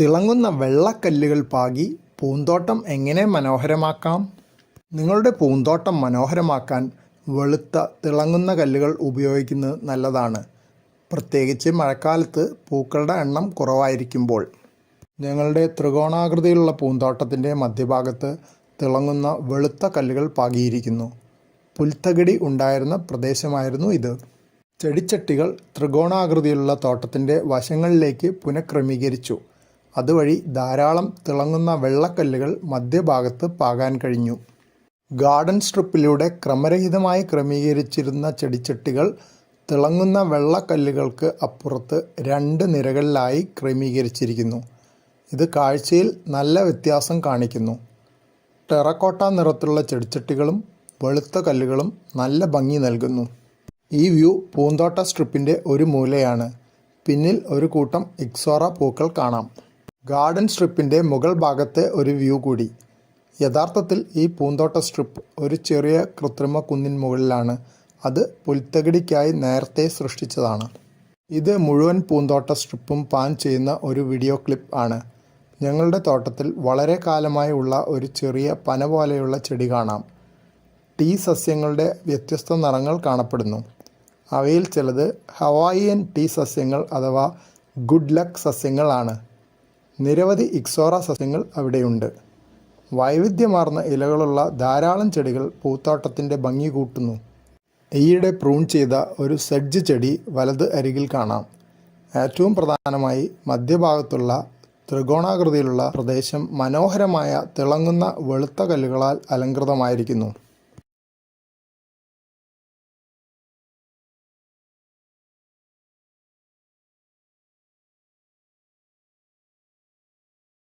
തിളങ്ങുന്ന വെള്ളക്കല്ലുകൾ പാകി പൂന്തോട്ടം എങ്ങനെ മനോഹരമാക്കാം? നിങ്ങളുടെ പൂന്തോട്ടം മനോഹരമാക്കാൻ വെളുത്ത തിളങ്ങുന്ന കല്ലുകൾ ഉപയോഗിക്കുന്നത് നല്ലതാണ്. പ്രത്യേകിച്ച് മഴക്കാലത്ത് പൂക്കളുടെ എണ്ണം കുറവായിരിക്കുമ്പോൾ. ഞങ്ങളുടെ ത്രികോണാകൃതിയിലുള്ള പൂന്തോട്ടത്തിന്റെ മധ്യഭാഗത്ത് തിളങ്ങുന്ന വെളുത്ത കല്ലുകൾ പാകിയിരിക്കുന്നു. പുൽത്തകിടി ഉണ്ടായിരുന്ന പ്രദേശമായിരുന്നു ഇത്. ചെടിച്ചട്ടികൾ ത്രികോണാകൃതിയിലുള്ള തോട്ടത്തിന്റെ വശങ്ങളിലേക്ക് പുനഃക്രമീകരിച്ചു. അതുവഴി ധാരാളം തിളങ്ങുന്ന വെള്ളക്കല്ലുകൾ മധ്യഭാഗത്ത് പാകാൻ കഴിഞ്ഞു. ഗാർഡൻ സ്ട്രിപ്പിലൂടെ ക്രമരഹിതമായി ക്രമീകരിച്ചിരുന്ന ചെടിച്ചട്ടികൾ തിളങ്ങുന്ന വെള്ളക്കല്ലുകൾക്ക് അപ്പുറത്ത് രണ്ട് നിരകളിലായി ക്രമീകരിച്ചിരിക്കുന്നു. ഇത് കാഴ്ചയിൽ നല്ല വ്യത്യാസം കാണിക്കുന്നു. ടെറക്കോട്ട നിറത്തിലുള്ള ചെടിച്ചട്ടികളും വെളുത്ത കല്ലുകളും നല്ല ഭംഗി നൽകുന്നു. ഈ വ്യൂ പൂന്തോട്ട സ്ട്രിപ്പിന്റെ ഒരു മൂലയാണ്. പിന്നിൽ ഒരു കൂട്ടം ഇക്സോറ പൂക്കൾ കാണാം. ഗാർഡൻ സ്ട്രിപ്പിന്റെ മുകൾ ഭാഗത്തെ ഒരു വ്യൂ കൂടി. യഥാർത്ഥത്തിൽ ഈ പൂന്തോട്ട സ്ട്രിപ്പ് ഒരു ചെറിയ കൃത്രിമ കുന്നിൻ മുകളിലാണ്. അത് പുൽത്തകിടിക്കായി നേരത്തെ സൃഷ്ടിച്ചതാണ്. ഇത് മുഴുവൻ പൂന്തോട്ട സ്ട്രിപ്പും പാൻ ചെയ്യുന്ന ഒരു വീഡിയോ ക്ലിപ്പ് ആണ്. ഞങ്ങളുടെ തോട്ടത്തിൽ വളരെ കാലമായി ഉള്ള ഒരു ചെറിയ പന പോലെയുള്ള ചെടി കാണാം. ടീ സസ്യങ്ങളുടെ വ്യത്യസ്ത നിറങ്ങൾ കാണപ്പെടുന്നു. അവയിൽ ചിലത് ഹവായിയൻ ടീ സസ്യങ്ങൾ അഥവാ ഗുഡ് ലക്ക് സസ്യങ്ങളാണ്. നിരവധി ഇക്സോറ സസ്യങ്ങൾ അവിടെയുണ്ട്. വൈവിധ്യമാർന്ന ഇലകളുള്ള ധാരാളം ചെടികൾ പൂത്തോട്ടത്തിന്റെ ഭംഗി കൂട്ടുന്നു. ഈയിടെ പ്രൂൺ ചെയ്ത ഒരു സെഡ്ജ് ചെടി വലത് അരികിൽ കാണാം. ഏറ്റവും പ്രധാനമായി മധ്യഭാഗത്തുള്ള ത്രികോണാകൃതിയിലുള്ള പ്രദേശം മനോഹരമായ തിളങ്ങുന്ന വെളുത്ത കല്ലുകളാൽ അലങ്കൃതമായിരിക്കുന്നു.